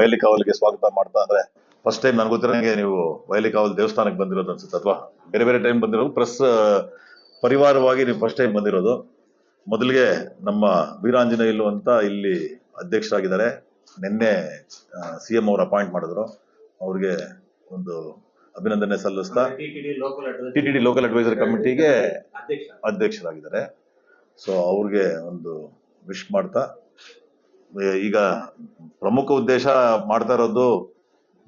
ವಯಲಿ ಕಾವಲಿಗೆ ಸ್ವಾಗತ ಮಾಡ್ತಾ ಅಂದ್ರೆ ಫಸ್ಟ್ ಟೈಮ್ ನನ್ಗೆ ಗೊತ್ತಿರಂಗೆ ನೀವು ವಯಲಿ ಕಾವಲ್ ದೇವಸ್ಥಾನಕ್ಕೆ ಬಂದಿರೋದು ಅನ್ಸುತ್ತೆ ಅಥವಾ ಬೇರೆ ಬೇರೆ ಟೈಮ್ ಬಂದಿರೋದು ಪ್ಲಸ್ ಪರಿವಾರವಾಗಿ ನೀವು ಫಸ್ಟ್ ಟೈಮ್ ಬಂದಿರೋದು. ಮೊದಲಿಗೆ ನಮ್ಮ ವೀರಾಂಜನೇಯಲು ಅಂತ ಇಲ್ಲಿ ಅಧ್ಯಕ್ಷರಾಗಿದ್ದಾರೆ. ನಿನ್ನೆ ಸಿ ಎಂ ಅವರು ಅಪಾಯಿಂಟ್ ಮಾಡಿದ್ರು. ಅವ್ರಿಗೆ ಒಂದು ಅಭಿನಂದನೆ ಸಲ್ಲಿಸ್ತಾ T T D local adviser ಕಮಿಟಿಗೆ ಅಧ್ಯಕ್ಷ. ಅಧ್ಯಕ್ಷರಾಗಿದ್ದಾರೆ. ಸೊ ಅವ್ರಿಗೆ ಒಂದು ವಿಶ್ ಮಾಡ್ತಾ ಈಗ ಪ್ರಮುಖ ಉದ್ದೇಶ ಮಾಡ್ತಾ ಇರೋದು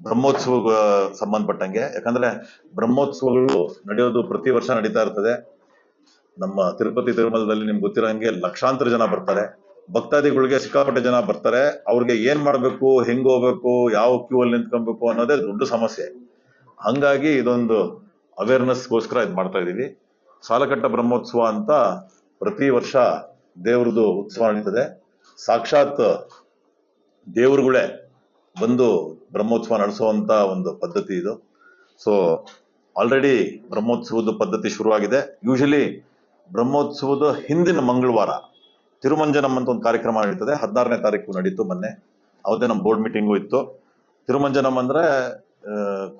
ಬ್ರಹ್ಮೋತ್ಸವ ಸಂಬಂಧಪಟ್ಟಂಗೆ. ಯಾಕಂದ್ರೆ ಬ್ರಹ್ಮೋತ್ಸವಗಳು ನಡೆಯೋದು ಪ್ರತಿ ವರ್ಷ ನಡೀತಾ ಇರ್ತದೆ. ನಮ್ಮ ತಿರುಪತಿ ತಿರುಮಲದಲ್ಲಿ ನಿಮ್ಗೆ ಗೊತ್ತಿರೋಂಗೆ ಲಕ್ಷಾಂತರ ಜನ ಬರ್ತಾರೆ. ಭಕ್ತಾದಿಗಳಿಗೆ ಸಿಕ್ಕಾಪಟ್ಟೆ ಜನ ಬರ್ತಾರೆ. ಅವ್ರಿಗೆ ಏನ್ ಮಾಡ್ಬೇಕು, ಹೆಂಗ್ ಹೋಗ್ಬೇಕು, ಯಾವ ಕ್ಯೂ ಅಲ್ಲಿ ನಿಂತ್ಕೊಬೇಕು ಅನ್ನೋದೇ ದೊಡ್ಡ ಸಮಸ್ಯೆ. ಹಂಗಾಗಿ ಇದೊಂದು ಅವೇರ್ನೆಸ್ಗೋಸ್ಕರ ಇದು ಮಾಡ್ತಾ ಇದೀವಿ. ಸಾಲಕಟ್ಟ ಬ್ರಹ್ಮೋತ್ಸವ ಅಂತ ಪ್ರತಿ ವರ್ಷ ದೇವ್ರದ್ದು ಉತ್ಸವ ನಡೀತದೆ. ಸಾಕ್ಷಾತ್ ದೇವರುಗಳೇ ಬಂದು ಬ್ರಹ್ಮೋತ್ಸವ ನಡೆಸುವಂತ ಒಂದು ಪದ್ಧತಿ ಇದು. ಸೊ ಆಲ್ರೆಡಿ ಬ್ರಹ್ಮೋತ್ಸವದ ಪದ್ಧತಿ ಶುರುವಾಗಿದೆ. ಯೂಶಲಿ ಬ್ರಹ್ಮೋತ್ಸವದ ಹಿಂದಿನ ಮಂಗಳವಾರ, ತಿರುಮಂಜನಂ ಅಂತ ಒಂದು ಕಾರ್ಯಕ್ರಮ ನಡೀತದೆ. ಹದಿನಾರನೇ ತಾರೀಕು ನಡೀತು ಮೊನ್ನೆ. ಅವತ್ತೇ ನಮ್ಮ ಬೋರ್ಡ್ ಮೀಟಿಂಗು ಇತ್ತು. ತಿರುಮಂಜನಂ ಅಂದ್ರೆ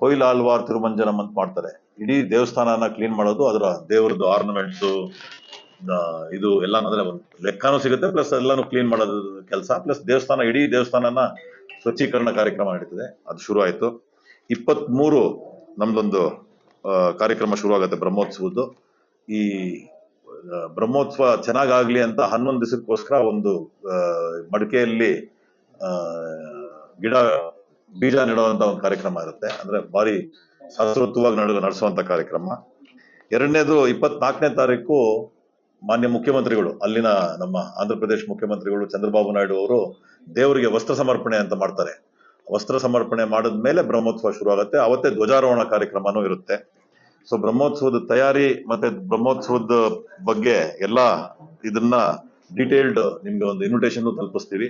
ಕೊಯ್ಲ್ ಆಳ್ವಾರ್ ತಿರುಮಂಜನಂ ಅಂತ ಮಾಡ್ತಾರೆ. ಇಡೀ ದೇವಸ್ಥಾನನ ಕ್ಲೀನ್ ಮಾಡೋದು, ಅದರ ದೇವ್ರದ್ದು ಆರ್ನಮೆಂಟ್ಸ್ ಇದು ಎಲ್ಲ ಅಂದ್ರೆ ಲೆಕ್ಕನೂ ಸಿಗುತ್ತೆ, ಪ್ಲಸ್ ಎಲ್ಲಾನು ಕ್ಲೀನ್ ಮಾಡೋದು ಕೆಲಸ. ಪ್ಲಸ್ ದೇವಸ್ಥಾನ, ಇಡೀ ದೇವಸ್ಥಾನನ ಸ್ವಚ್ಛೀಕರಣ ಕಾರ್ಯಕ್ರಮ ನಡೀತದೆ. ಅದು ಶುರು ಆಯ್ತು. ಇಪ್ಪತ್ತ್ ಮೂರು ನಮ್ದೊಂದು ಕಾರ್ಯಕ್ರಮ ಶುರು ಆಗುತ್ತೆ ಬ್ರಹ್ಮೋತ್ಸವದ್ದು. ಈ ಬ್ರಹ್ಮೋತ್ಸವ ಚೆನ್ನಾಗಾಗ್ಲಿ ಅಂತ ಹನ್ನೊಂದು ದಿವಸಕ್ಕೋಸ್ಕರ ಒಂದು ಮಡಿಕೆಯಲ್ಲಿ ಗಿಡ, ಬೀಜ ನೆಡುವಂತ ಒಂದು ಕಾರ್ಯಕ್ರಮ ಇರುತ್ತೆ. ಅಂದ್ರೆ ಬಾರಿ ಶಾಸ್ತ್ರೋಕ್ತವಾಗಿ ನಡೆ ನಡೆಸುವಂತ ಕಾರ್ಯಕ್ರಮ. ಎರಡನೇದು ಇಪ್ಪತ್ನಾಲ್ಕನೇ ತಾರೀಕು ಮಾನ್ಯ ಮುಖ್ಯಮಂತ್ರಿಗಳು, ಅಲ್ಲಿನ ನಮ್ಮ ಆಂಧ್ರ ಪ್ರದೇಶ ಮುಖ್ಯಮಂತ್ರಿಗಳು ಚಂದ್ರಬಾಬು ನಾಯ್ಡು ಅವರು ದೇವರಿಗೆ ವಸ್ತ್ರ ಸಮರ್ಪಣೆ ಅಂತ ಮಾಡ್ತಾರೆ. ವಸ್ತ್ರ ಸಮರ್ಪಣೆ ಮಾಡಿದ ಮೇಲೆ ಬ್ರಹ್ಮೋತ್ಸವ ಶುರು ಆಗುತ್ತೆ ಅವತ್ತೇ ಧ್ವಜಾರೋಹಣ ಕಾರ್ಯಕ್ರಮನೂ ಇರುತ್ತೆ. ಸೊ ಬ್ರಹ್ಮೋತ್ಸವದ ತಯಾರಿ ಮತ್ತೆ ಬ್ರಹ್ಮೋತ್ಸವದ ಬಗ್ಗೆ ಎಲ್ಲ ಇದನ್ನ ಡೀಟೇಲ್ಡ್ ನಿಮ್ಗೆ ಒಂದು ಇನ್ವಿಟೇಷನ್ ತಲುಪಿಸ್ತೀವಿ.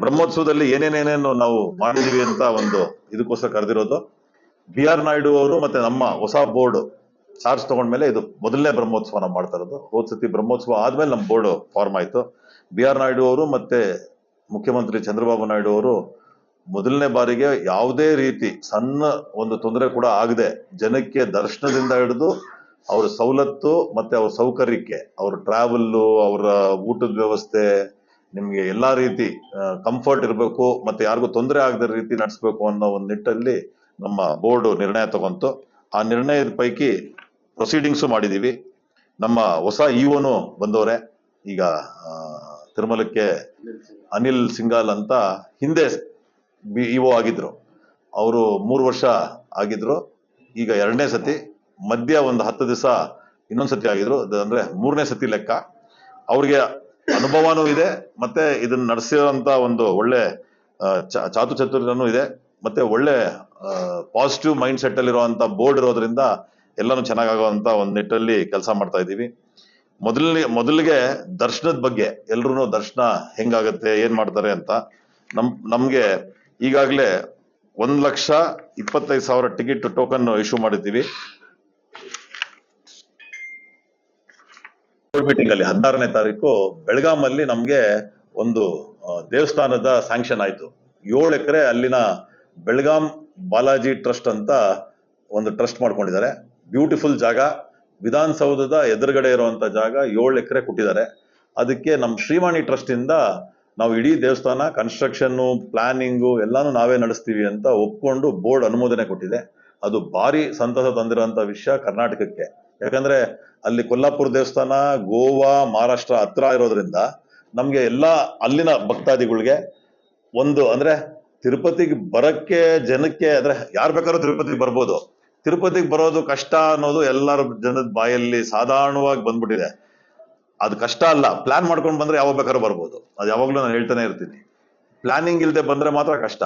ಬ್ರಹ್ಮೋತ್ಸವದಲ್ಲಿ ಏನೇನೇನೇನು ನಾವು ಮಾಡಿದೀವಿ ಅಂತ ಒಂದು ಇದಕ್ಕೋಸ್ಕರ ಕರೆದಿರೋದು. ಬಿ ಆರ್ ನಾಯ್ಡು ಅವರು ಮತ್ತೆ ನಮ್ಮ ಹೊಸ ಬೋರ್ಡ್ ಚಾರ್ಜ್ ತಗೊಂಡ್ಮೇಲೆ ಇದು ಮೊದಲನೇ ಬ್ರಹ್ಮೋತ್ಸವ ನಾವು ಮಾಡ್ತಾ ಇರೋದು. ಹೋದ್ ಸತಿ ಬ್ರಹ್ಮೋತ್ಸವ ಆದ್ಮೇಲೆ ನಮ್ಮ ಬೋರ್ಡ್ ಫಾರ್ಮ್ ಆಯ್ತು. ಬಿ ಆರ್ ನಾಯ್ಡು ಅವರು ಮತ್ತೆ ಮುಖ್ಯಮಂತ್ರಿ ಚಂದ್ರಬಾಬು ನಾಯ್ಡು ಅವರು ಮೊದಲನೇ ಬಾರಿಗೆ ಯಾವುದೇ ರೀತಿ ಸಣ್ಣ ಒಂದು ತೊಂದರೆ ಕೂಡ ಆಗದೆ ಜನಕ್ಕೆ ದರ್ಶನದಿಂದ ಹಿಡಿದು ಅವ್ರ ಸವಲತ್ತು ಮತ್ತೆ ಅವ್ರ ಸೌಕರ್ಯಕ್ಕೆ ಅವ್ರ ಟ್ರಾವೆಲ್ಲು ಅವರ ಊಟದ ವ್ಯವಸ್ಥೆ, ನಿಮಗೆ ಎಲ್ಲಾ ರೀತಿ ಕಂಫರ್ಟ್ ಇರಬೇಕು ಮತ್ತೆ ಯಾರಿಗೂ ತೊಂದರೆ ಆಗದ ರೀತಿ ನಡೆಸಬೇಕು ಅನ್ನೋ ಒಂದು ನಿಟ್ಟಲ್ಲಿ ನಮ್ಮ ಬೋರ್ಡ್ ನಿರ್ಣಯ ತಗೊಂತು. ಆ ನಿರ್ಣಯದ ಪೈಕಿ ಪ್ರೊಸೀಡಿಂಗ್ಸು ಮಾಡಿದೀವಿ. ನಮ್ಮ ಹೊಸ ಇಒನು ಬಂದವರೇ. ಈಗ ತಿರುಮಲಕ್ಕೆ ಅನಿಲ್ ಸಿಂಗಾಲ್ ಅಂತ ಹಿಂದೆ ಬಿ ಇಒ ಆಗಿದ್ರು. ಅವರು ಮೂರು ವರ್ಷ ಆಗಿದ್ರು. ಈಗ ಎರಡನೇ ಸತಿ, ಮಧ್ಯ ಒಂದು ಹತ್ತು ದಿವಸ ಇನ್ನೊಂದು ಸತಿ ಆಗಿದ್ರು. ಅದು ಅಂದ್ರೆ ಮೂರನೇ ಸತಿ ಲೆಕ್ಕ. ಅವ್ರಿಗೆ ಅನುಭವನೂ ಇದೆ, ಮತ್ತೆ ಇದನ್ನ ನಡೆಸಿರೋಂತ ಒಂದು ಒಳ್ಳೆ ಚಾತುಚತುರ್ಯನೂ ಇದೆ. ಮತ್ತೆ ಒಳ್ಳೆ ಪಾಸಿಟಿವ್ ಮೈಂಡ್ ಸೆಟ್ ಅಲ್ಲಿರುವಂತ ಬೋರ್ಡ್ ಇರೋದ್ರಿಂದ ಎಲ್ಲಾನು ಚೆನ್ನಾಗಾಗುವಂತ ಒಂದ್ ನಿಟ್ಟಲ್ಲಿ ಕೆಲಸ ಮಾಡ್ತಾ ಇದ್ದೀವಿ. ಮೊದಲಿಗೆ ಮೊದಲಿಗೆ ದರ್ಶನದ ಬಗ್ಗೆ ಎಲ್ರು ದರ್ಶನ ಹೆಂಗಾಗತ್ತೆ, ಏನ್ ಮಾಡ್ತಾರೆ ಅಂತ ನಮ್, ನಮ್ಗೆ ಈಗಾಗ್ಲೇ ಒಂದ್ ಲಕ್ಷ ಇಪ್ಪತ್ತೈದು ಸಾವಿರ ಟಿಕೆಟ್ ಟೋಕನ್ ಇಶ್ಯೂ ಮಾಡಿದ್ದೀವಿ. ಮೀಟಿಂಗ್ ಅಲ್ಲಿ ಹದಿನಾರನೇ ತಾರೀಕು ಬೆಳಗಾಮಲ್ಲಿ ನಮ್ಗೆ ಒಂದು ದೇವಸ್ಥಾನದ ಸ್ಯಾಂಕ್ಷನ್ ಆಯ್ತು. ಏಳು ಎಕರೆ ಅಲ್ಲಿನ ಬೆಳಗಾಂ ಬಾಲಾಜಿ ಟ್ರಸ್ಟ್ ಅಂತ ಒಂದು ಟ್ರಸ್ಟ್ ಮಾಡ್ಕೊಂಡಿದ್ದಾರೆ. ಬ್ಯೂಟಿಫುಲ್ ಜಾಗ, ವಿಧಾನಸೌಧದ ಎದುರುಗಡೆ ಇರುವಂತ ಜಾಗ ಏಳು ಎಕರೆ ಕೊಟ್ಟಿದ್ದಾರೆ. ಅದಕ್ಕೆ ನಮ್ಮ ಶ್ರೀವಾಣಿ ಟ್ರಸ್ಟ್ ಇಂದ ನಾವು ಇಡೀ ದೇವಸ್ಥಾನ ಕನ್ಸ್ಟ್ರಕ್ಷನ್ ಪ್ಲಾನಿಂಗು ಎಲ್ಲಾನು ನಾವೇ ನಡೆಸ್ತೀವಿ ಅಂತ ಒಪ್ಕೊಂಡು ಬೋರ್ಡ್ ಅನುಮೋದನೆ ಕೊಟ್ಟಿದೆ. ಅದು ಭಾರಿ ಸಂತಸ ತಂದಿರೋಂಥ ವಿಷಯ ಕರ್ನಾಟಕಕ್ಕೆ. ಯಾಕಂದ್ರೆ ಅಲ್ಲಿ ಕೊಲ್ಲಾಪುರ ದೇವಸ್ಥಾನ, ಗೋವಾ, ಮಹಾರಾಷ್ಟ್ರ ಹತ್ರ ಇರೋದ್ರಿಂದ ನಮಗೆ ಎಲ್ಲಾ ಅಲ್ಲಿನ ಭಕ್ತಾದಿಗಳಿಗೆ ಒಂದು ಅಂದ್ರೆ ತಿರುಪತಿಗೆ ಬರಕ್ಕೆ ಜನಕ್ಕೆ ಅಂದ್ರೆ ಯಾರು ಬೇಕಾದ್ರೂ ತಿರುಪತಿಗೆ ಬರ್ಬೋದು. ತಿರುಪತಿಗೆ ಬರೋದು ಕಷ್ಟ ಅನ್ನೋದು ಎಲ್ಲರ ಜನದ ಬಾಯಲ್ಲಿ ಸಾಧಾರಣವಾಗಿ ಬಂದ್ಬಿಟ್ಟಿದೆ. ಅದು ಕಷ್ಟ ಅಲ್ಲ. ಪ್ಲಾನ್ ಮಾಡ್ಕೊಂಡು ಬಂದ್ರೆ ಯಾವಾಗ ಬೇಕಾದ್ರೂ ಬರ್ಬೋದು. ಅದು ಯಾವಾಗಲೂ ನಾನು ಹೇಳ್ತಾನೆ ಇರ್ತೀನಿ. ಪ್ಲಾನಿಂಗ್ ಇಲ್ಲದೆ ಬಂದ್ರೆ ಮಾತ್ರ ಕಷ್ಟ.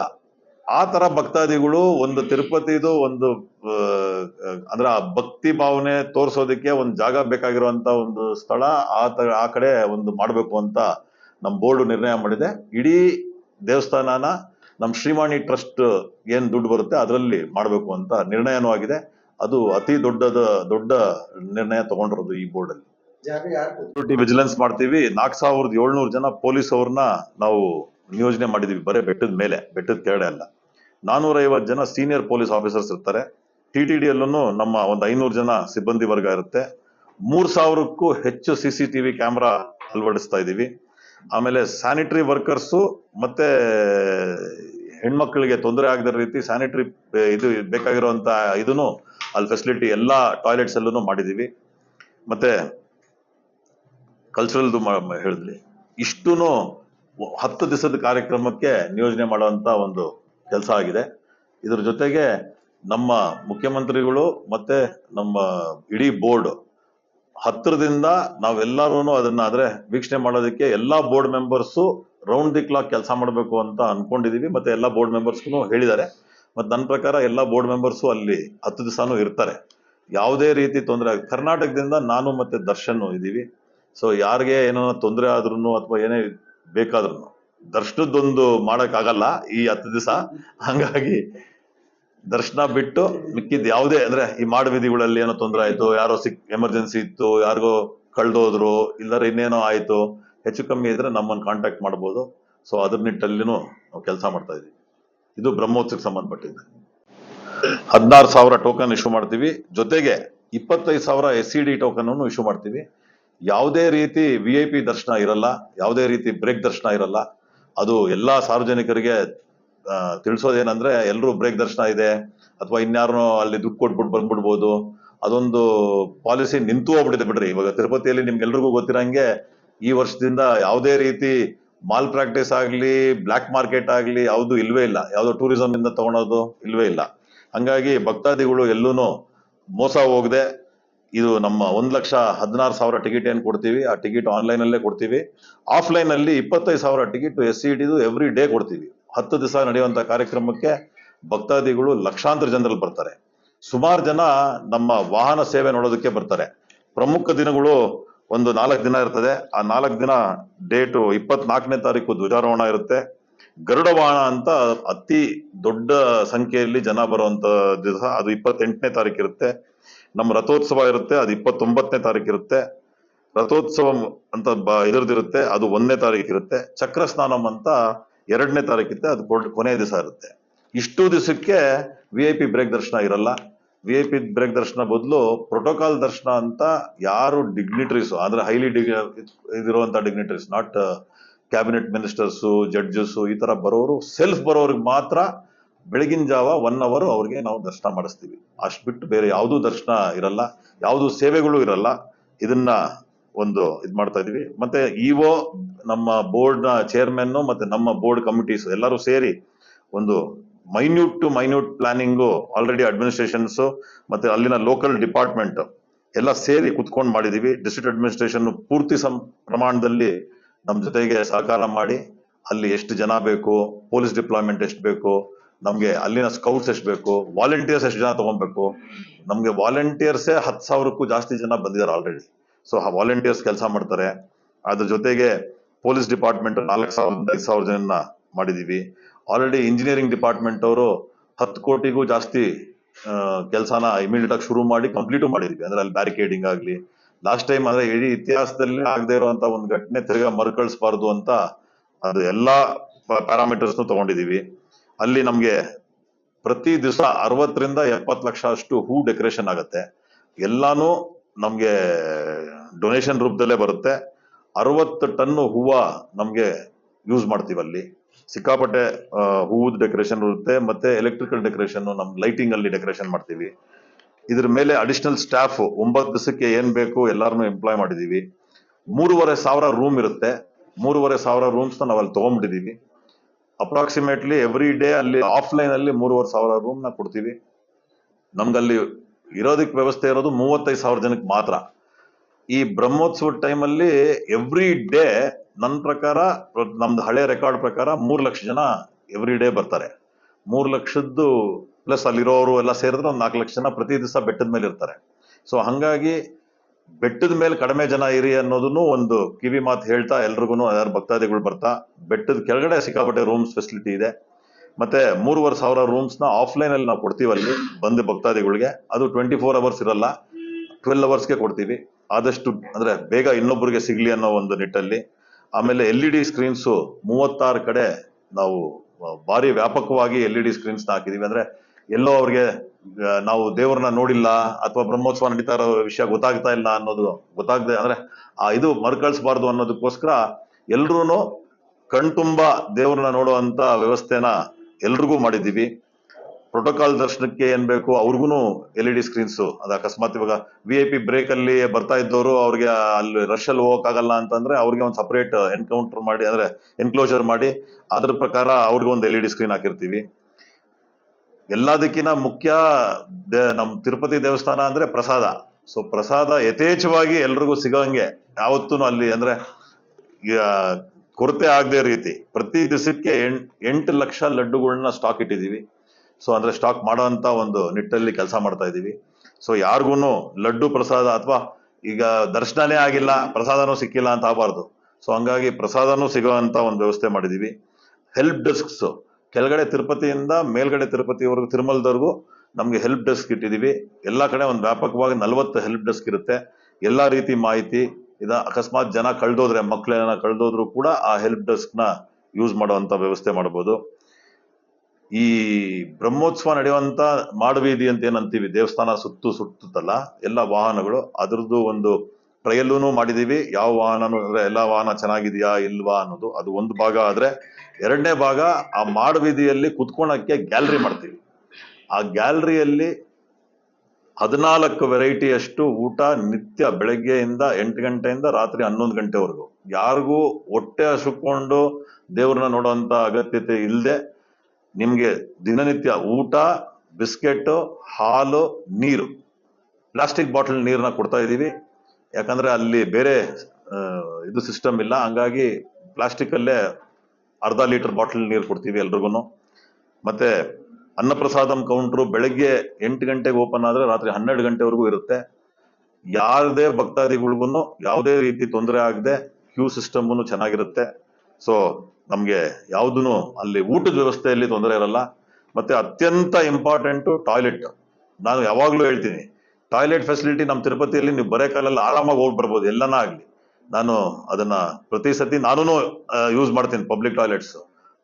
ಆ ತರ ಭಕ್ತಾದಿಗಳು ಒಂದು ತಿರುಪತಿದು ಒಂದು ಅಂದ್ರೆ ಆ ಭಕ್ತಿ ಭಾವನೆ ತೋರಿಸೋದಕ್ಕೆ ಒಂದು ಜಾಗ ಬೇಕಾಗಿರುವಂತ ಒಂದು ಸ್ಥಳ ಆ ತ, ಆ ಕಡೆ ಒಂದು ಮಾಡಬೇಕು ಅಂತ ನಮ್ಮ ಬೋರ್ಡ್ ನಿರ್ಣಯ ಮಾಡಿದೆ. ಇಡೀ ದೇವಸ್ಥಾನನ ನಮ್ ಶ್ರೀವಾಣಿ ಟ್ರಸ್ಟ್ ಏನ್ ದುಡ್ಡು ಬರುತ್ತೆ ಅದರಲ್ಲಿ ಮಾಡಬೇಕು ಅಂತ ನಿರ್ಣಯನೂ ಆಗಿದೆ. ಅದು ಅತಿ ದೊಡ್ಡದ ದೊಡ್ಡ ನಿರ್ಣಯ ತಗೊಂಡಿರೋದು ಈ ಬೋರ್ಡ್ ಅಲ್ಲಿ ಸೆಕ್ಯೂರಿಟಿ ವಿಜಿಲೆನ್ಸ್ ಮಾಡ್ತೀವಿ. ನಾಲ್ಕು ಸಾವಿರದ ಏಳ್ನೂರು ಜನ ಪೊಲೀಸ್ ಅವ್ರನ್ನ ನಾವು ನಿಯೋಜನೆ ಮಾಡಿದೀವಿ. ಬರೀ ಬೆಟ್ಟದ ಮೇಲೆ ಬೆಟ್ಟದ ಕೆಳಗಡೆ ಅಲ್ಲ. ನಾನೂರ ಐವತ್ತು ಜನ ಸೀನಿಯರ್ ಪೊಲೀಸ್ ಆಫೀಸರ್ಸ್ ಇರ್ತಾರೆ. ಟಿ ಟಿ ಡಿ ಅಲ್ಲೂ ನಮ್ಮ ಒಂದು ಐನೂರು ಜನ ಸಿಬ್ಬಂದಿ ವರ್ಗ ಇರುತ್ತೆ. ಮೂರ್ ಸಾವಿರಕ್ಕೂ ಹೆಚ್ಚು ಸಿ ಸಿ ಟಿವಿ ಕ್ಯಾಮ್ರಾ ಅಳವಡಿಸ್ತಾ ಇದೀವಿ. ಆಮೇಲೆ ಸ್ಯಾನಿಟರಿ ವರ್ಕರ್ಸು ಮತ್ತೆ ಹೆಣ್ಮಕ್ಳಿಗೆ ತೊಂದರೆ ಆಗದ ರೀತಿ ಸ್ಯಾನಿಟರಿ ಇದು ಬೇಕಾಗಿರುವಂತ ಇದನ್ನು ಅಲ್ಲಿ ಫೆಸಿಲಿಟಿ ಎಲ್ಲ ಟಾಯ್ಲೆಟ್ಸ್ ಎಲ್ಲೂ ಮಾಡಿದೀವಿ. ಮತ್ತೆ ಕಲ್ಚರಲ್ದು ಹೇಳಿದ್ವಿ ಇಷ್ಟೂ ಹತ್ತು ದಿವಸದ ಕಾರ್ಯಕ್ರಮಕ್ಕೆ ನಿಯೋಜನೆ ಮಾಡುವಂತ ಒಂದು ಕೆಲಸ ಆಗಿದೆ. ಇದ್ರ ಜೊತೆಗೆ ನಮ್ಮ ಮುಖ್ಯಮಂತ್ರಿಗಳು ಮತ್ತೆ ನಮ್ಮ ಇಡೀ ಬೋರ್ಡ್ ಹತ್ತಿರದಿಂದ ನಾವೆಲ್ಲರೂ ಅದನ್ನ ಆದ್ರೆ ವೀಕ್ಷಣೆ ಮಾಡೋದಕ್ಕೆ ಎಲ್ಲಾ board members round the clock ಕೆಲಸ ಮಾಡಬೇಕು ಅಂತ ಅನ್ಕೊಂಡಿದೀವಿ, ಮತ್ತೆ ಎಲ್ಲಾ ಬೋರ್ಡ್ ಮೆಂಬರ್ಸ್ಗೂ ಹೇಳಿದ್ದಾರೆ. ಮತ್ತೆ ನನ್ನ ಪ್ರಕಾರ ಎಲ್ಲಾ ಬೋರ್ಡ್ ಮೆಂಬರ್ಸು ಅಲ್ಲಿ ಹತ್ತು ದಿವಸನೂ ಇರ್ತಾರೆ. ಯಾವುದೇ ರೀತಿ ತೊಂದರೆ ಕರ್ನಾಟಕದಿಂದ ನಾನು ಮತ್ತೆ ದರ್ಶನ್ ಇದ್ದೀವಿ ಸೊ ಯಾರಿಗೆ ಏನೋ ತೊಂದರೆ ಆದ್ರೂ ಅಥವಾ ಏನೇ ಬೇಕಾದ್ರೂ ದರ್ಶನದೊಂದು ಮಾಡೋಕ್ಕಾಗಲ್ಲ ಈ ಹತ್ತು ದಿವಸ. ಹಂಗಾಗಿ ದರ್ಶನ ಬಿಟ್ಟು ಮಿಕ್ಕಿದ್ ಯಾವುದೇ ಅಂದ್ರೆ ಈ ಮಾಡುವಿಧಿಗಳಲ್ಲಿ ಏನೋ ತೊಂದರೆ ಆಯ್ತು, ಯಾರೋ ಸಿಕ್ ಎಮರ್ಜೆನ್ಸಿ ಇತ್ತು, ಯಾರಿಗೋ ಕಳ್ದೋದ್ರು ಇಲ್ಲರ ಇನ್ನೇನೋ ಆಯ್ತು, ಹೆಚ್ಚು ಕಮ್ಮಿ ಇದ್ರೆ ನಮ್ಮನ್ನು ಕಾಂಟ್ಯಾಕ್ಟ್ ಮಾಡ್ಬೋದು. ಸೊ ಅದ್ರ ನಿಟ್ಟಲ್ಲಿನೂ ನಾವು ಕೆಲಸ ಮಾಡ್ತಾ ಇದೀವಿ ಇದು ಬ್ರಹ್ಮೋತ್ಸವಕ್ಕೆ ಸಂಬಂಧಪಟ್ಟಿದೆ ಹದಿನಾರು ಸಾವಿರ ಟೋಕನ್ ಇಶ್ಯೂ ಮಾಡ್ತೀವಿ. ಜೊತೆಗೆ ಇಪ್ಪತ್ತೈದು ಸಾವಿರ ಎಸ್ ಸಿ ಡಿ ಟೋಕನ್ ಅನ್ನು ಇಶ್ಯೂ ಮಾಡ್ತೀವಿ. ಯಾವುದೇ ರೀತಿ ವಿ ಐ ಪಿ ದರ್ಶನ ಇರಲ್ಲ, ಯಾವುದೇ ರೀತಿ ಬ್ರೇಕ್ ದರ್ಶನ ಇರಲ್ಲ, ಅದು ಎಲ್ಲ ಸಾರ್ವಜನಿಕರಿಗೆ ತಿಳಿಸೋದೇನಂದ್ರೆ ಎಲ್ಲರೂ ಬ್ರೇಕ್ ದರ್ಶನ ಇದೆ, ಅಥವಾ ಇನ್ಯಾರನೋ ಅಲ್ಲಿ ದುಡ್ಡು ಕೊಟ್ಬಿಟ್ಟು ಬಂದ್ಬಿಡ್ಬೋದು. ಅದೊಂದು ಪಾಲಿಸಿ ನಿಂತು ಹೋಗ್ಬಿಟ್ಟಿದೆ ಬಿಡ್ರಿ. ಇವಾಗ ತಿರುಪತಿಯಲ್ಲಿ ನಿಮ್ಗೆಲ್ರಿಗೂ ಗೊತ್ತಿರಂಗೆ ಈ ವರ್ಷದಿಂದ ಯಾವುದೇ ರೀತಿ ಮಾಲ್ ಪ್ರಾಕ್ಟೀಸ್ ಆಗಲಿ ಬ್ಲಾಕ್ ಮಾರ್ಕೆಟ್ ಆಗಲಿ ಯಾವುದು ಇಲ್ವೇ ಇಲ್ಲ. ಯಾವುದೋ ಟೂರಿಸಂ ಇಂದ ತಗೊಳೋದು ಇಲ್ವೇ ಇಲ್ಲ. ಹಂಗಾಗಿ ಭಕ್ತಾದಿಗಳು ಎಲ್ಲೂ ಮೋಸ ಹೋಗದೆ, ಇದು ನಮ್ಮ ಒಂದ್ ಲಕ್ಷ ಹದಿನಾರು ಸಾವಿರ ಟಿಕೆಟ್ ಏನು ಕೊಡ್ತೀವಿ, ಆ ಟಿಕೆಟ್ ಆನ್ಲೈನ್ ಅಲ್ಲೇ ಕೊಡ್ತೀವಿ. ಆಫ್ಲೈನ್ ಅಲ್ಲಿ ಇಪ್ಪತ್ತೈದು ಸಾವಿರ ಟಿಕೆಟ್ ಎಸ್ ಸಿ ಡಿದು ಎವ್ರಿ ಡೇ ಕೊಡ್ತೀವಿ. ಹತ್ತು ದಿವಸ ನಡೆಯುವಂತ ಕಾರ್ಯಕ್ರಮಕ್ಕೆ ಭಕ್ತಾದಿಗಳು ಲಕ್ಷಾಂತರ ಜನರಲ್ಲಿ ಬರ್ತಾರೆ. ಸುಮಾರು ಜನ ನಮ್ಮ ವಾಹನ ಸೇವೆ ನೋಡೋದಕ್ಕೆ ಬರ್ತಾರೆ. ಪ್ರಮುಖ ದಿನಗಳು ಒಂದು ನಾಲ್ಕು ದಿನ ಇರ್ತದೆ. ಆ ನಾಲ್ಕು ದಿನ ಡೇಟು ಇಪ್ಪತ್ನಾಲ್ಕನೇ ತಾರೀಕು ಧ್ವಜಾರೋಹಣ ಇರುತ್ತೆ. ಗರುಡ ವಾಹನ ಅಂತ ಅತಿ ದೊಡ್ಡ ಸಂಖ್ಯೆಯಲ್ಲಿ ಜನ ಬರುವಂತ ದಿವಸ. ಅದು ಇಪ್ಪತ್ತೆಂಟನೇ ತಾರೀಕು ಇರುತ್ತೆ. ನಮ್ಮ ರಥೋತ್ಸವ ಇರುತ್ತೆ. ಅದು ಇಪ್ಪತ್ತೊಂಬತ್ತನೇ ತಾರೀಕು ಇರುತ್ತೆ. ರಥೋತ್ಸವ ಅಂತ ಬ- ಇದರದಿರುತ್ತೆ ಅದು ಒಂದನೇ ತಾರೀಕು ಇರುತ್ತೆ. ಚಕ್ರ ಸ್ನಾನಂ ಅಂತ ಎರಡನೇ ತಾರೀಕಿತ್ತೆ ಅದು ಕೊನೆಯ ದಿವಸ ಇರುತ್ತೆ. ಇಷ್ಟು ದಿವಸಕ್ಕೆ ವಿ ಐ ಪಿ ಬ್ರೇಕ್ ದರ್ಶನ ಇರಲ್ಲ. ವಿ ಐ ಪಿ ಬ್ರೇಕ್ ದರ್ಶನ ಬದಲು ಪ್ರೋಟೋಕಾಲ್ ದರ್ಶನ ಅಂತ ಯಾರು ಡಿಗ್ನಿಟರೀಸ್ ಅಂದ್ರೆ ಹೈಲಿ ಡಿಗ್ ಇದಿರುವಂತ dignitaries not cabinet ministers judges ಈ ತರ ಬರೋರು ಸೆಲ್ಫ್ ಬರೋರಿಗೆ ಮಾತ್ರ ಬೆಳಗಿನ ಜಾವ ಒನ್ ಅವರ್ ಅವ್ರಿಗೆ ನಾವು ದರ್ಶನ ಮಾಡಿಸ್ತೀವಿ. ಅಷ್ಟು ಬಿಟ್ಟು ಬೇರೆ ಯಾವುದೂ ದರ್ಶನ ಇರಲ್ಲ, ಯಾವುದೂ ಸೇವೆಗಳು ಇರಲ್ಲ. ಇದನ್ನ ಒಂದು ಇದು ಮಾಡ್ತಾ ಇದೀವಿ. ಮತ್ತೆ ಇಒ ನಮ್ಮ ಬೋರ್ಡ್ನ ಚೇರ್ಮನ್ ಮತ್ತೆ ನಮ್ಮ ಬೋರ್ಡ್ ಕಮಿಟೀಸ್ ಎಲ್ಲರೂ ಸೇರಿ ಒಂದು minute to minute planning already administrations ಮತ್ತೆ ಅಲ್ಲಿನ ಲೋಕಲ್ ಡಿಪಾರ್ಟ್ಮೆಂಟ್ ಎಲ್ಲ ಸೇರಿ ಕುತ್ಕೊಂಡು ಮಾಡಿದೀವಿ. ಡಿಸ್ಟ್ರಿಕ್ಟ್ ಅಡ್ಮಿನಿಸ್ಟ್ರೇಷನ್ ಪೂರ್ತಿ ಸಂ ಪ್ರಮಾಣದಲ್ಲಿ ನಮ್ಮ ಜೊತೆಗೆ ಸಹಕಾರ ಮಾಡಿ ಅಲ್ಲಿ ಎಷ್ಟು ಜನ ಬೇಕು ಪೊಲೀಸ್ ಡಿಪ್ಲಾಯ್ಮೆಂಟ್ ಎಷ್ಟು ಬೇಕು, ನಮಗೆ ಅಲ್ಲಿನ ಸ್ಕೌಟ್ಸ್ ಎಷ್ಟು ಬೇಕು ವಾಲಂಟಿಯರ್ಸ್ ಎಷ್ಟು ಜನ ತಗೊಬೇಕು ನಮಗೆ ವಾಲಂಟಿಯರ್ಸೇ ಹತ್ತು ಸಾವಿರಕ್ಕೂ ಜಾಸ್ತಿ ಜನ ಬಂದಿದ್ದಾರೆ ಆಲ್ರೆಡಿ ಸೊ ವಾಲಂಟಿಯರ್ಸ್ ಕೆಲಸ ಮಾಡ್ತಾರೆ. ಅದ್ರ ಜೊತೆಗೆ ಪೊಲೀಸ್ ಡಿಪಾರ್ಟ್ಮೆಂಟ್ ನಾಲ್ಕು ಸಾವಿರದ ಐದು ಸಾವಿರ ಜನ ಮಾಡಿದೀವಿ. ಆಲ್ರೆಡಿ ಇಂಜಿನಿಯರಿಂಗ್ ಡಿಪಾರ್ಟ್ಮೆಂಟ್ ಅವರು ಹತ್ತು ಕೋಟಿಗೂ ಜಾಸ್ತಿ ಕೆಲಸನ ಇಮಿಡಿಯೇಟ್ ಆಗಿ ಶುರು ಮಾಡಿ ಕಂಪ್ಲೀಟ್ ಮಾಡಿದೀವಿ. ಅಂದ್ರೆ ಅಲ್ಲಿ ಬ್ಯಾರಿಕೇಡಿಂಗ್ ಆಗಲಿ ಲಾಸ್ಟ್ ಟೈಮ್ ಅಂದ್ರೆ ಇಡೀ ಇತಿಹಾಸದಲ್ಲಿ ಆಗದೆ ಇರುವಂತ ಒಂದು ಘಟನೆ ತಿರ್ಗಾ ಮರುಕಳಿಸಬಾರ್ದು ಅಂತ ಅದು ಎಲ್ಲಾ ಪ್ಯಾರಾಮೀಟರ್ಸ್ ತಗೊಂಡಿದೀವಿ. ಅಲ್ಲಿ ನಮ್ಗೆ ಪ್ರತಿ ದಿವಸ ಅರವತ್ತರಿಂದ ಎಪ್ಪತ್ತು ಲಕ್ಷ ಅಷ್ಟು ಹೂ ಡೆಕೋರೇಷನ್ ಆಗುತ್ತೆ. ಎಲ್ಲಾನು ನಮ್ಗೆ ಡೊನೇಷನ್ ರೂಪದಲ್ಲೇ ಬರುತ್ತೆ. ಅರವತ್ತು ಟನ್ ಹೂವು ನಮಗೆ ಯೂಸ್ ಮಾಡ್ತೀವಿ ಅಲ್ಲಿ. ಸಿಕ್ಕಾಪಟ್ಟೆ ಹೂವು ಡೆಕೋರೇಷನ್ ಇರುತ್ತೆ, ಮತ್ತೆ ಎಲೆಕ್ಟ್ರಿಕಲ್ ಡೆಕೋರೇಷನ್ ನಮ್ಮ ಲೈಟಿಂಗ್ ಅಲ್ಲಿ ಡೆಕೋರೇಷನ್ ಮಾಡ್ತೀವಿ. ಇದ್ರ ಮೇಲೆ ಅಡಿಷನಲ್ ಸ್ಟಾಫ್ ಒಂಬತ್ತು ದಿವಸಕ್ಕೆ ಏನ್ ಬೇಕು ಎಲ್ಲಾರನ್ನು ಎಂಪ್ಲಾಯ್ ಮಾಡಿದೀವಿ. ಮೂರುವರೆ ಸಾವಿರ ರೂಮ್ ಇರುತ್ತೆ. ಮೂರುವರೆ ಸಾವಿರ ರೂಮ್ಸ್ ನಾವು ಅಲ್ಲಿ ತಗೊಂಡ್ಬಿಟ್ಟಿದೀವಿ ಅಪ್ರಾಕ್ಸಿಮೇಟ್ಲಿ ಎವ್ರಿ ಡೇ ಅಲ್ಲಿ ಆಫ್ಲೈನ್ ಅಲ್ಲಿ ಮೂರುವರೆ ಸಾವಿರ ರೂಮ್ನ ಕೊಡ್ತೀವಿ. ನಮ್ಗಲ್ಲಿ ಇರೋದಕ್ಕೆ ವ್ಯವಸ್ಥೆ ಇರೋದು ಮೂವತ್ತೈದು ಸಾವಿರ ಜನಕ್ಕೆ ಮಾತ್ರ. ಈ ಬ್ರಹ್ಮೋತ್ಸವದ ಟೈಮಲ್ಲಿ ಎವ್ರಿ ಡೇ ನನ್ನ ಪ್ರಕಾರ ನಮ್ದು ಹಳೆ ರೆಕಾರ್ಡ್ ಪ್ರಕಾರ ಮೂರು ಲಕ್ಷ ಜನ ಎವ್ರಿ ಡೇ ಬರ್ತಾರೆ. ಮೂರು ಲಕ್ಷದ್ದು ಪ್ಲಸ್ ಅಲ್ಲಿರೋರು ಎಲ್ಲ ಸೇರಿದ್ರೆ ಒಂದು ನಾಲ್ಕು ಲಕ್ಷ ಜನ ಪ್ರತಿ ದಿವಸ ಬೆಟ್ಟದ ಮೇಲೆ ಇರ್ತಾರೆ. ಸೊ ಹಂಗಾಗಿ ಬೆಟ್ಟದ ಮೇಲೆ ಕಡಿಮೆ ಜನ ಇರಿ ಅನ್ನೋದನ್ನು ಒಂದು ಕಿವಿ ಮಾತು ಹೇಳ್ತಾ ಎಲ್ರಿಗೂ ಯಾರು ಭಕ್ತಾದಿಗಳು ಬರ್ತಾ, ಬೆಟ್ಟದ ಕೆಳಗಡೆ ಸಿಕ್ಕಾಪಟ್ಟೆ ರೂಮ್ಸ್ ಫೆಸಿಲಿಟಿ ಇದೆ. ಮತ್ತೆ ಮೂರುವರೆ ಸಾವಿರ ರೂಮ್ಸ್ನ ಆಫ್ಲೈನ್ ಅಲ್ಲಿ ನಾವು ಕೊಡ್ತೀವಿ ಅಲ್ಲಿ ಬಂದ ಭಕ್ತಾದಿಗಳಿಗೆ. ಅದು ಟ್ವೆಂಟಿ ಫೋರ್ ಅವರ್ಸ್ ಇರಲ್ಲ. ಟ್ವೆಲ್ ಅವರ್ಸ್ಗೆ ಕೊಡ್ತೀವಿ. ಆದಷ್ಟು ಅಂದ್ರೆ ಬೇಗ ಇನ್ನೊಬ್ಬರಿಗೆ ಸಿಗ್ಲಿ ಅನ್ನೋ ಒಂದು ನಿಟ್ಟಲ್ಲಿ. ಆಮೇಲೆ ಎಲ್ ಇ ಡಿ ಸ್ಕ್ರೀನ್ಸ್ ಮೂವತ್ತಾರು ಕಡೆ ನಾವು ಭಾರಿ ವ್ಯಾಪಕವಾಗಿ ಎಲ್ ಇ ಡಿ ಸ್ಕ್ರೀನ್ಸ್ ಹಾಕಿದೀವಿ. ಅಂದ್ರೆ ಎಲ್ಲೋ ಅವ್ರಿಗೆ ನಾವು ದೇವ್ರನ್ನ ನೋಡಿಲ್ಲ ಅಥವಾ ಬ್ರಹ್ಮೋತ್ಸವ ನಡೀತಾ ಇರೋ ವಿಷಯ ಗೊತ್ತಾಗ್ತಾ ಇಲ್ಲ ಅನ್ನೋದು ಗೊತ್ತಾಗದೆ ಅಂದ್ರೆ, ಆ, ಇದು ಮರುಕಳಿಸಬಾರ್ದು ಅನ್ನೋದಕ್ಕೋಸ್ಕರ ಎಲ್ರೂ ಕಣ್ತುಂಬ ದೇವ್ರನ್ನ ನೋಡುವಂತ ವ್ಯವಸ್ಥೆನ ಎಲ್ರಿಗೂ ಮಾಡಿದ್ದೀವಿ. ಪ್ರೋಟೋಕಾಲ್ ದರ್ಶನಕ್ಕೆ ಏನ್ ಬೇಕು ಅವ್ರಿಗೂ ಎಲ್ ಇ ಡಿ ಸ್ಕ್ರೀನ್ಸ್ ಅದು ಅಕಸ್ಮಾತ್ ಇವಾಗ ವಿ ಐ ಪಿ ಬ್ರೇಕ್ ಅಲ್ಲಿ ಬರ್ತಾ ಇದ್ದವರು ಅವ್ರಿಗೆ ಅಲ್ಲಿ ರಶ್ ಅಲ್ಲಿ ಹೋಗಕ್ಕಾಗಲ್ಲ ಅಂತಂದ್ರೆ ಅವ್ರಿಗೆ ಒಂದು ಸಪರೇಟ್ ಎನ್ಕೌಂಟರ್ ಮಾಡಿ, ಅಂದ್ರೆ ಎನ್ಕ್ಲೋಜರ್ ಮಾಡಿ, ಅದ್ರ ಪ್ರಕಾರ ಅವ್ರಿಗೆ ಒಂದು ಎಲ್ ಇ ಡಿ ಸ್ಕ್ರೀನ್ ಹಾಕಿರ್ತೀವಿ. ಎಲ್ಲದಕ್ಕಿಂತ ಮುಖ್ಯ ನಮ್ ತಿರುಪತಿ ದೇವಸ್ಥಾನ ಅಂದ್ರೆ ಪ್ರಸಾದ. ಸೊ ಪ್ರಸಾದ ಯಥೇಚ್ಛವಾಗಿ ಎಲ್ರಿಗೂ ಸಿಗೋಂಗೆ. ಯಾವತ್ತೂ ಅಲ್ಲಿ ಅಂದ್ರೆ ಕೊರತೆ ಆಗದೆ ರೀತಿ ಪ್ರತಿ ದಿವಸಕ್ಕೆ ಎಂಟ್ ಲಕ್ಷ ಲಡ್ಡುಗಳನ್ನ ಸ್ಟಾಕ್ ಇಟ್ಟಿದ್ದೀವಿ. ಸೊ ಅಂದ್ರೆ ಸ್ಟಾಕ್ ಮಾಡುವಂತ ಒಂದು ನಿಟ್ಟಲ್ಲಿ ಕೆಲಸ ಮಾಡ್ತಾ ಇದೀವಿ ಸೊ ಯಾರಿಗೂ ಲಡ್ಡು ಪ್ರಸಾದ ಅಥವಾ ಈಗ ದರ್ಶನನೇ ಆಗಿಲ್ಲ, ಪ್ರಸಾದನೂ ಸಿಕ್ಕಿಲ್ಲ ಅಂತ ಆಗಬಾರ್ದು. ಸೊ ಹಂಗಾಗಿ ಪ್ರಸಾದನೂ ಸಿಗುವಂತ ಒಂದು ವ್ಯವಸ್ಥೆ ಮಾಡಿದೀವಿ ಹೆಲ್ಪ್ ಡೆಸ್ಕ್ಸ್ ಕೆಳಗಡೆ ತಿರುಪತಿಯಿಂದ ಮೇಲ್ಗಡೆ ತಿರುಪತಿವರೆಗೂ, ತಿರುಮಲದವರೆಗೂ ನಮಗೆ ಹೆಲ್ಪ್ ಡೆಸ್ಕ್ ಇಟ್ಟಿದೀವಿ ಎಲ್ಲ ಕಡೆ ಒಂದು ವ್ಯಾಪಕವಾಗಿ ನಲವತ್ತು ಹೆಲ್ಪ್ ಡೆಸ್ಕ್ ಇರುತ್ತೆ. ಎಲ್ಲ ರೀತಿ ಮಾಹಿತಿ ಇದ ಅಕಸ್ಮಾತ್ ಜನ ಕಳ್ದೋದ್ರೆ ಮಕ್ಳೇನ ಕಳ್ದೋದ್ರು ಕೂಡ ಆ ಹೆಲ್ಪ್ ಡೆಸ್ಕ್ನ ಯೂಸ್ ಮಾಡುವಂತ ವ್ಯವಸ್ಥೆ ಮಾಡಬಹುದು ಈ ಬ್ರಹ್ಮೋತ್ಸವ ನಡೆಯುವಂತ ಮಾಡಬೀದಿ ಅಂತ ಏನಂತೀವಿ ದೇವಸ್ಥಾನ ಸುತ್ತು ಸುತ್ತಲ್ಲ ಎಲ್ಲ ವಾಹನಗಳು, ಅದರದ್ದು ಒಂದು ಟ್ರಯಲ್ಲೂ ಮಾಡಿದೀವಿ. ಯಾವ ವಾಹನನು ಅಂದ್ರೆ ಎಲ್ಲಾ ವಾಹನ ಚೆನ್ನಾಗಿದೆಯಾ ಇಲ್ವಾ ಅನ್ನೋದು, ಅದು ಒಂದು ಭಾಗ ಆದ್ರೆ ಎರಡನೇ ಭಾಗ ಆ ಮಾಡಬೀದಿಯಲ್ಲಿ ಕುತ್ಕೊಳಕ್ಕೆ ಗ್ಯಾಲರಿ ಮಾಡ್ತೀವಿ. ಆ ಗ್ಯಾಲರಿಯಲ್ಲಿ ಹದಿನಾಲ್ಕು ವೆರೈಟಿಯಷ್ಟು ಊಟ ನಿತ್ಯ ಬೆಳಗ್ಗೆಯಿಂದ ಎಂಟು ಗಂಟೆಯಿಂದ ರಾತ್ರಿ ಹನ್ನೊಂದು ಗಂಟೆವರೆಗೂ. ಯಾರಿಗೂ ಹೊಟ್ಟೆ ಹಸುಕೊಂಡು ದೇವ್ರನ್ನ ನೋಡುವಂತ ಅಗತ್ಯತೆ ಇಲ್ಲದೆ ನಿಮಗೆ ದಿನನಿತ್ಯ ಊಟ ಬಿಸ್ಕೆಟ್ ಹಾಲು, ನೀರು. ಪ್ಲಾಸ್ಟಿಕ್ ಬಾಟಲ್ ನೀರನ್ನ ಕೊಡ್ತಾ ಇದ್ದೀವಿ. ಯಾಕಂದ್ರೆ ಅಲ್ಲಿ ಬೇರೆ ಇದು ಸಿಸ್ಟಮ್ ಇಲ್ಲ. ಹಂಗಾಗಿ ಪ್ಲಾಸ್ಟಿಕ್ ಅಲ್ಲೇ ಅರ್ಧ ಲೀಟರ್ ಬಾಟಲ್ ನೀರು ಕೊಡ್ತೀವಿ ಎಲ್ರಿಗೂ ಮತ್ತೆ ಅನ್ನಪ್ರಸಾದಂ ಕೌಂಟ್ರು ಬೆಳಗ್ಗೆ ಎಂಟು ಗಂಟೆಗೆ ಓಪನ್ ಆದ್ರೆ ರಾತ್ರಿ ಹನ್ನೆರಡು ಗಂಟೆವರೆಗೂ ಇರುತ್ತೆ. ಯಾವುದೇ ಭಕ್ತಾದಿಗಳಿಗೂ ಯಾವುದೇ ರೀತಿ ತೊಂದರೆ ಆಗದೆ ಕ್ಯೂ ಸಿಸ್ಟಮ್ ಚೆನ್ನಾಗಿರುತ್ತೆ. ಸೊ ನಮ್ಗೆ ಯಾವ್ದು ಅಲ್ಲಿ ಊಟದ ವ್ಯವಸ್ಥೆಯಲ್ಲಿ ತೊಂದರೆ ಇರಲ್ಲ. ಮತ್ತೆ ಅತ್ಯಂತ ಇಂಪಾರ್ಟೆಂಟ್ ಟಾಯ್ಲೆಟ್ ನಾನು ಯಾವಾಗ್ಲೂ ಹೇಳ್ತೀನಿ ಟಾಯ್ಲೆಟ್ ಫೆಸಿಲಿಟಿ ನಮ್ಮ ತಿರುಪತಿಯಲ್ಲಿ ನೀವು ಬರೇ ಕಾಲಲ್ಲಿ ಆರಾಮಾಗಿ ಹೋಗಿ ಬರ್ಬೋದು, ಎಲ್ಲನ ಆಗ್ಲಿ. ನಾನು ಅದನ್ನ ಪ್ರತಿ ಸತಿ ನಾನು ಯೂಸ್ ಮಾಡ್ತೀನಿ ಪಬ್ಲಿಕ್ ಟಾಯ್ಲೆಟ್ಸ್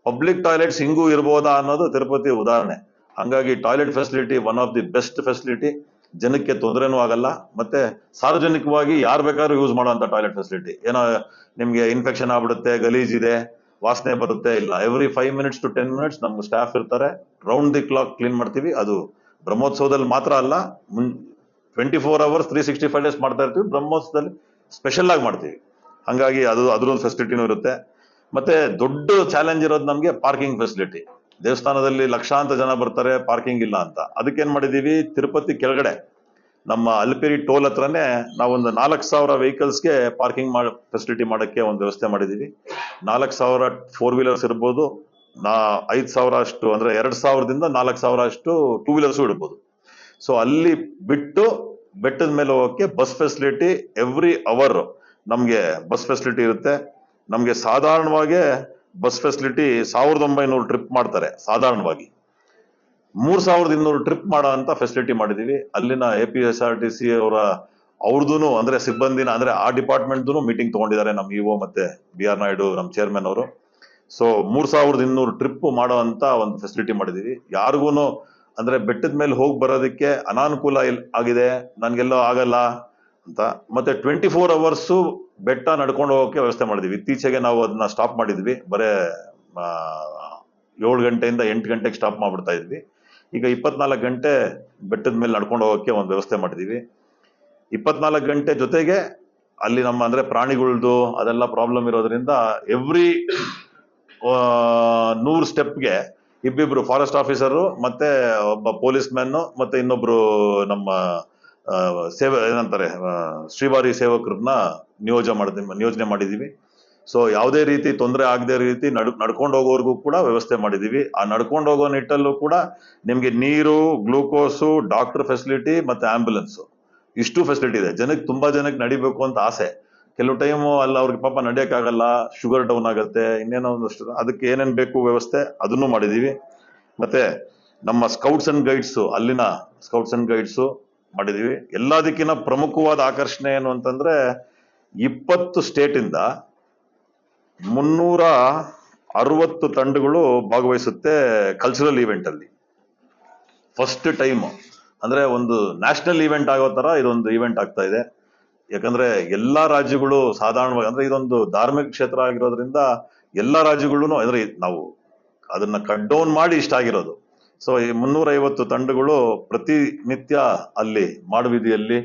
ಪಬ್ಲಿಕ್ ಟಾಯ್ಲೆಟ್ಸ್ ಹಿಂಗೂ ಇರ್ಬೋದಾ ಅನ್ನೋದು ತಿರುಪತಿ ಉದಾಹರಣೆ. ಹಂಗಾಗಿ toilet facility one of the best facility ಜನಕ್ಕೆ ತೊಂದರೆನೂ ಆಗಲ್ಲ. ಮತ್ತೆ ಸಾರ್ವಜನಿಕವಾಗಿ ಯಾರು ಬೇಕಾದ್ರೂ ಯೂಸ್ ಮಾಡುವಂತ ಟಾಯ್ಲೆಟ್ ಫೆಸಿಲಿಟಿ ಏನೋ ನಿಮ್ಗೆ ಇನ್ಫೆಕ್ಷನ್ ಆಗ್ಬಿಡುತ್ತೆ, ಗಲೀಜ್ ಇದೆ, ವಾಸನೆ ಬರುತ್ತೆ, ಇಲ್ಲ. Every five minutes to ten minutes ನಮ್ಗೆ ಸ್ಟಾಫ್ ಇರ್ತಾರೆ. ರೌಂಡ್ ದಿ ಕ್ಲಾಕ್ ಕ್ಲೀನ್ ಮಾಡ್ತೀವಿ. ಅದು ಬ್ರಹ್ಮೋತ್ಸವದಲ್ಲಿ ಮಾತ್ರ ಅಲ್ಲ. Twenty four hours three sixty five days ಮಾಡ್ತಾ ಇರ್ತೀವಿ. ಬ್ರಹ್ಮೋತ್ಸವದಲ್ಲಿ ಸ್ಪೆಷಲ್ ಆಗಿ ಮಾಡ್ತೀವಿ. ಹಂಗಾಗಿ ಅದು ಅದರೊಂದು ಫೆಸಿಲಿಟಿನೂ ಇರುತ್ತೆ. ಮತ್ತೆ ದೊಡ್ಡ ಚಾಲೆಂಜ್ ಇರೋದು ನಮಗೆ ಪಾರ್ಕಿಂಗ್ ಫೆಸಿಲಿಟಿ ದೇವಸ್ಥಾನದಲ್ಲಿ ಲಕ್ಷಾಂತರ ಜನ ಬರ್ತಾರೆ ಪಾರ್ಕಿಂಗ್ ಇಲ್ಲ ಅಂತ. ಅದಕ್ಕೇನ್ ಮಾಡಿದೀವಿ? ತಿರುಪತಿ ಕೆಳಗಡೆ ನಮ್ಮ ಅಲ್ಪೇರಿ ಟೋಲ್ ಹತ್ರನೇ ನಾವೊಂದು ನಾಲ್ಕು ಸಾವಿರ ವೆಹಿಕಲ್ಸ್ಗೆ ಪಾರ್ಕಿಂಗ್ ಮಾಡ ಫೆಸಿಲಿಟಿ ಮಾಡಕ್ಕೆ ಒಂದು ವ್ಯವಸ್ಥೆ ಮಾಡಿದೀವಿ. ನಾಲ್ಕು ಸಾವಿರ ಫೋರ್ ವೀಲರ್ಸ್ ಇರ್ಬೋದು, ನಾ ಐದು ಸಾವಿರ ಅಷ್ಟು, ಅಂದ್ರೆ ಎರಡು ಸಾವಿರದಿಂದ ನಾಲ್ಕು ಸಾವಿರ ಅಷ್ಟು ಟೂ ವೀಲರ್ಸು ಇಡ್ಬೋದು. ಸೊ ಅಲ್ಲಿ ಬಿಟ್ಟು ಬೆಟ್ಟದ ಮೇಲೆ ಹೋಗಕ್ಕೆ ಬಸ್ ಫೆಸಿಲಿಟಿ ಎವ್ರಿ ಅವರ್ ನಮಗೆ ಬಸ್ ಫೆಸಿಲಿಟಿ ಇರುತ್ತೆ. ನಮ್ಗೆ ಸಾಧಾರಣವಾಗಿ ಬಸ್ ಫೆಸಿಲಿಟಿ ಸಾವಿರದ ಒಂಬೈನೂರು ಟ್ರಿಪ್ ಮಾಡ್ತಾರೆ, ಸಾಧಾರಣವಾಗಿ. ಮೂರು ಸಾವಿರದ ಇನ್ನೂರು ಟ್ರಿಪ್ ಮಾಡೋ ಅಂತ ಫೆಸಿಲಿಟಿ ಮಾಡಿದೀವಿ. ಅಲ್ಲಿನ A P S R T C ಅವರ ಅವ್ರದ್ದು ಅಂದರೆ ಸಿಬ್ಬಂದಿನ, ಅಂದರೆ ಆ ಡಿಪಾರ್ಟ್ಮೆಂಟ್ ಮೀಟಿಂಗ್ ತಗೊಂಡಿದ್ದಾರೆ ನಮ್ ಒ ಮತ್ತೆ ಬಿ ಆರ್ ನಾಯ್ಡು ನಮ್ಮ ಚೇರ್ಮನ್ ಅವರು. ಸೊ ಮೂರು ಸಾವಿರದ ಇನ್ನೂರು ಟ್ರಿಪ್ ಮಾಡೋ ಅಂತ ಒಂದು ಫೆಸಿಲಿಟಿ ಮಾಡಿದೀವಿ. ಯಾರಿಗೂ ಅಂದರೆ ಬೆಟ್ಟದ ಮೇಲೆ ಹೋಗಿ ಬರೋದಕ್ಕೆ ಅನಾನುಕೂಲ ಆಗಿದೆ. ನನಗೆಲ್ಲೋ ಆಗಲ್ಲ. ಅಂತ. ಮತ್ತೆ ಟ್ವೆಂಟಿ ಫೋರ್ ಅವರ್ಸ್ ಬೆಟ್ಟ ನಡ್ಕೊಂಡು ಹೋಗೋಕೆ ವ್ಯವಸ್ಥೆ ಮಾಡಿದ್ವಿ. ಇತ್ತೀಚೆಗೆ ನಾವು ಅದನ್ನ ಸ್ಟಾಪ್ ಮಾಡಿದ್ವಿ. ಬರೇ ಏಳು ಗಂಟೆಯಿಂದ ಎಂಟು ಗಂಟೆಗೆ ಸ್ಟಾಪ್ ಮಾಡ್ಬಿಡ್ತಾ ಇದ್ವಿ. ಈಗ ಇಪ್ಪತ್ನಾಲ್ಕು ಗಂಟೆ ಬೆಟ್ಟದ ಮೇಲೆ ನಡ್ಕೊಂಡು ಹೋಗೋಕೆ ಒಂದು ವ್ಯವಸ್ಥೆ ಮಾಡಿದ್ದೀವಿ ಇಪ್ಪತ್ನಾಲ್ಕು ಗಂಟೆ ಜೊತೆಗೆ ಅಲ್ಲಿ ನಮ್ಮ ಅಂದ್ರೆ ಪ್ರಾಣಿಗಳದ್ದು ಅದೆಲ್ಲ ಪ್ರಾಬ್ಲಮ್ ಇರೋದ್ರಿಂದ ಎವ್ರಿ ನೂರು ಸ್ಟೆಪ್ಗೆ ಇಬ್ಬಿಬ್ರು ಫಾರೆಸ್ಟ್ ಆಫೀಸರು ಮತ್ತೆ ಒಬ್ಬ ಪೊಲೀಸ್ ಮ್ಯಾನು ಮತ್ತೆ ಇನ್ನೊಬ್ರು ನಮ್ಮ ಸೇವೆ, ಏನಂತಾರೆ ಶ್ರೀವಾರಿ ಸೇವಕರನ್ನ ನಿಯೋಜನೆ ಮಾಡಿದ್ವಿ ನಿಯೋಜನೆ ಮಾಡಿದೀವಿ. ಸೊ ಯಾವುದೇ ರೀತಿ ತೊಂದರೆ ಆಗದೆ ರೀತಿ ನಡ್, ನಡ್ಕೊಂಡು ಹೋಗೋರ್ಗೂ ಕೂಡ ವ್ಯವಸ್ಥೆ ಮಾಡಿದೀವಿ. ಆ ನಡ್ಕೊಂಡು ಹೋಗೋ ನಿಟ್ಟಲ್ಲೂ ಕೂಡ ನಿಮಗೆ ನೀರು, ಗ್ಲೂಕೋಸು, ಡಾಕ್ಟರ್ ಫೆಸಿಲಿಟಿ ಮತ್ತೆ ಆಂಬ್ಯುಲೆನ್ಸ್ ಇಷ್ಟು ಫೆಸಿಲಿಟಿ ಇದೆ. ಜನಕ್ಕೆ ತುಂಬಾ ಜನಕ್ಕೆ ನಡಿಬೇಕು ಅಂತ ಆಸೆ. ಕೆಲವು ಟೈಮು ಅಲ್ಲಿ ಅವ್ರಿಗೆ ಪಾಪ ನಡೆಯೋಕ್ಕಾಗಲ್ಲ ಶುಗರ್ ಡೌನ್ ಆಗುತ್ತೆ, ಇನ್ನೇನೋ ಒಂದಷ್ಟು ಅದಕ್ಕೆ ಏನೇನು ಬೇಕು ವ್ಯವಸ್ಥೆ ಅದನ್ನು ಮಾಡಿದೀವಿ. ಮತ್ತೆ ನಮ್ಮ ಸ್ಕೌಟ್ಸ್ ಅಂಡ್ ಗೈಡ್ಸ್ ಅಲ್ಲಿನ ಸ್ಕೌಟ್ಸ್ ಅಂಡ್ ಗೈಡ್ಸ್ ಮಾಡಿದೀವಿ. ಎಲ್ಲದಕ್ಕಿಂತ ಪ್ರಮುಖವಾದ ಆಕರ್ಷಣೆ ಏನು ಅಂತಂದ್ರೆ ಇಪ್ಪತ್ತು ಸ್ಟೇಟ್ ಇಂದ ಮುನ್ನೂರ ಅರವತ್ತು ತಂಡಗಳು ಭಾಗವಹಿಸುತ್ತೆ ಕಲ್ಚರಲ್ ಈವೆಂಟ್ ಅಲ್ಲಿ. ಫಸ್ಟ್ ಟೈಮ್ ಅಂದ್ರೆ ಒಂದು ನ್ಯಾಷನಲ್ ಈವೆಂಟ್ ಆಗೋ ತರ ಇದೊಂದು ಈವೆಂಟ್ ಆಗ್ತಾ ಇದೆ. ಯಾಕಂದ್ರೆ ಎಲ್ಲಾ ರಾಜ್ಯಗಳು ಸಾಧಾರಣವಾಗಿ ಅಂದ್ರೆ ಇದೊಂದು ಧಾರ್ಮಿಕ ಕ್ಷೇತ್ರ ಆಗಿರೋದ್ರಿಂದ ಎಲ್ಲಾ ರಾಜ್ಯಗಳು ಅಂದ್ರೆ ನಾವು ಅದನ್ನ ಕಟ್ ಡೌನ್ ಮಾಡಿ ಇಷ್ಟ ಆಗಿರೋದು. ಸೊ ಈ ಮುನ್ನೂರ ಐವತ್ತು ತಂಡಗಳು ಪ್ರತಿನಿತ್ಯ ಅಲ್ಲಿ ಮಾಡುವಿದಿಯಲ್ಲಿ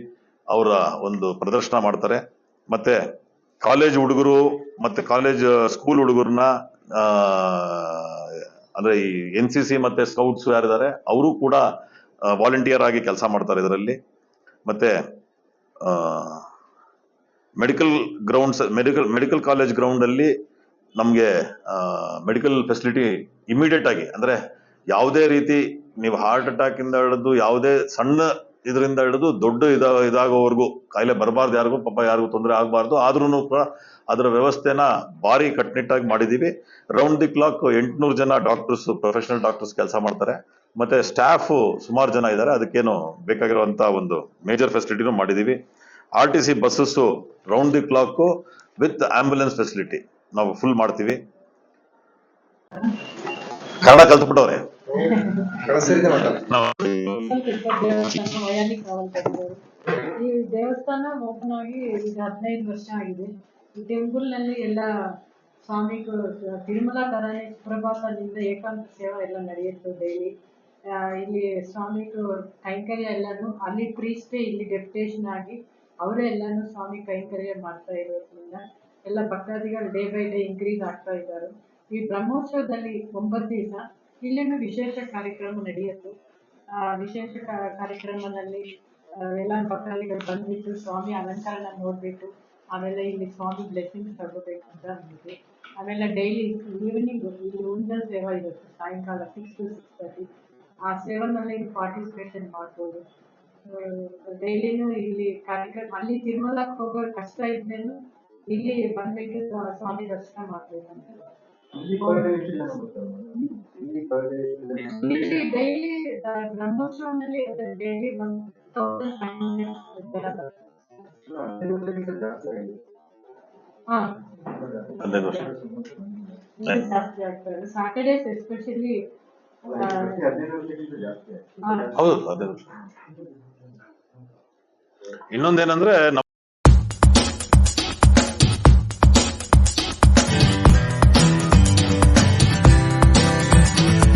ಅವರ ಒಂದು ಪ್ರದರ್ಶನ ಮಾಡ್ತಾರೆ. ಮತ್ತೆ ಕಾಲೇಜ್ ಹುಡುಗರು ಮತ್ತೆ ಕಾಲೇಜ್ ಸ್ಕೂಲ್ ಹುಡುಗರನ್ನ ಅಂದ್ರೆ ಈ ಎನ್ ಸಿ ಸಿ ಮತ್ತೆ ಸ್ಕೌಟ್ಸ್ ಯಾರಿದ್ದಾರೆ, ಅವರು ಕೂಡ ವಾಲಂಟಿಯರ್ ಆಗಿ ಕೆಲಸ ಮಾಡ್ತಾರೆ ಇದರಲ್ಲಿ. ಮತ್ತೆ medical grounds medical medical college ground ಅಲ್ಲಿ ನಮಗೆ ಮೆಡಿಕಲ್ ಫೆಸಿಲಿಟಿ ಇಮಿಡಿಯೇಟ್ ಆಗಿ, ಅಂದ್ರೆ ಯಾವುದೇ ರೀತಿ ನೀವು ಹಾರ್ಟ್ ಅಟ್ಯಾಕ್ ಇಂದ ಹಿಡಿದು ಯಾವುದೇ ಸಣ್ಣ ಇದರಿಂದ ಹಿಡಿದು ದೊಡ್ಡ ಇದ, ಇದಾಗೋವರೆಗೂ ಕಾಯಿಲೆ ಬರಬಾರ್ದು ಯಾರಿಗೂ, ಪಾಪ ಯಾರಿಗೂ ತೊಂದರೆ ಆಗಬಾರ್ದು. ಆದ್ರೂ ಕೂಡ ಅದರ ವ್ಯವಸ್ಥೆನ ಭಾರಿ ಕಟ್ಟುನಿಟ್ಟಾಗಿ ಮಾಡಿದೀವಿ. ರೌಂಡ್ ದಿ ಕ್ಲಾಕ್ ಎಂಟುನೂರು ಜನ ಡಾಕ್ಟರ್ಸ್ ಪ್ರೊಫೆಷನಲ್ ಡಾಕ್ಟರ್ಸ್ ಕೆಲಸ ಮಾಡ್ತಾರೆ. ಮತ್ತೆ ಸ್ಟಾಫ್ ಸುಮಾರು ಜನ ಇದ್ದಾರೆ. ಅದಕ್ಕೇನು ಬೇಕಾಗಿರುವಂತಹ ಒಂದು ಮೇಜರ್ ಫೆಸಿಲಿಟಿನೂ ಮಾಡಿದೀವಿ. R T C buses round the clock with ambulance facility ನಾವು ಫುಲ್ ಮಾಡ್ತೀವಿ. ಕನ್ನಡ ಕಲ್ತ್ಬಿಟ್ಟವ್ರೆ. ಈ ದೇವಸ್ಥಾನ ಓಪನ್ ಆಗಿ ಈಗ ಹದಿನೈದು ವರ್ಷ ಆಗಿದೆ. ಈ ಟೆಂಪಲ್ನಲ್ಲಿ ಎಲ್ಲ ಸ್ವಾಮಿಗಳು ತಿರುಮಲ ತರನೇ ಸುಪ್ರಭಾತದಿಂದ ಏಕಾಂತ ಸೇವಾ ಎಲ್ಲ ನಡೆಯುತ್ತೆ ಡೈಲಿ ಇಲ್ಲಿ ಸ್ವಾಮಿಗಳು ಕೈಂಕರ್ಯ ಎಲ್ಲಾನು ಅಲ್ಲಿ ಪ್ರೀಸ್ಟೇ ಇಲ್ಲಿ ಡೆಪ್ಯುಟೇಷನ್ ಆಗಿ ಅವರೇ ಎಲ್ಲಾನು ಸ್ವಾಮಿ ಕೈಂಕರ್ಯ ಮಾಡ್ತಾ ಇರೋದ್ರಿಂದ ಎಲ್ಲ ಭಕ್ತಾದಿಗಳು ಡೇ ಬೈ ಡೇ ಇನ್ಕ್ರೀಸ್ ಆಗ್ತಾ ಇದ್ದಾರೆ. ಈ ಬ್ರಹ್ಮೋತ್ಸವದಲ್ಲಿ ಒಂಬತ್ತು ದಿವಸ ಇಲ್ಲಿನೂ ವಿಶೇಷ ಕಾರ್ಯಕ್ರಮ ನಡೆಯುತ್ತೆ. ಆ ವಿಶೇಷ ಕಾರ್ಯಕ್ರಮದಲ್ಲಿ ಎಲ್ಲ ಭಕ್ತಾದಿಗಳು ಬಂದ್ಬಿಟ್ಟು ಸ್ವಾಮಿ ಅಲಂಕಾರನ ನೋಡ್ಬಿಟ್ಟು ಆಮೇಲೆ ಇಲ್ಲಿ ಸ್ವಾಮಿ ಬ್ಲೆಸ್ಸಿಂಗ್ಸ್ ತಗೋಬೇಕು ಅಂತ ಅಂದ್ಬಿಟ್ಟು, ಆಮೇಲೆ ಡೈಲಿ ಈವ್ನಿಂಗ್ ಇಲ್ಲಿ ಉಂಜಲ್ ಸೇವಾ ಇರುತ್ತೆ. ಸಾಯಂಕಾಲ ಸಿಕ್ಸ್ ಟು ಸಿಕ್ಸ್ ತರ್ಟಿ ಆ ಸೇವನಲ್ಲಿ ಪಾರ್ಟಿಸಿಪೇಷನ್ ಮಾಡ್ಬೋದು. ಡೈಲಿನೂ ಇಲ್ಲಿ ಕಾರ್ಯಕ್ರಮ, ಅಲ್ಲಿ ತಿರುಮಲಕ್ಕೆ ಹೋಗೋ ಕಷ್ಟ ಇದ್ಮೇಲೆ ಇಲ್ಲಿ ಬಂದ್ಬಿಟ್ಟು ಸ್ವಾಮಿ ದರ್ಶನ ಮಾಡ್ಬೇಕಂತ ಇಲ್ಲಿ ಡೈಲಿ ಬ್ರಹ್ಮೋತ್ಸವದಲ್ಲಿ ಡೈಲಿ ತೌಸಂಡ್ ಫೈವ್ ಹಂಡ್ರೆಡ್ ಆಗ್ತದೆ. ಸಾಟರ್ಡೇಸ್ ಎಸ್ಪೆಷಲಿ ಹೌದು ಇನ್ನೊಂದೇನಂದ್ರೆ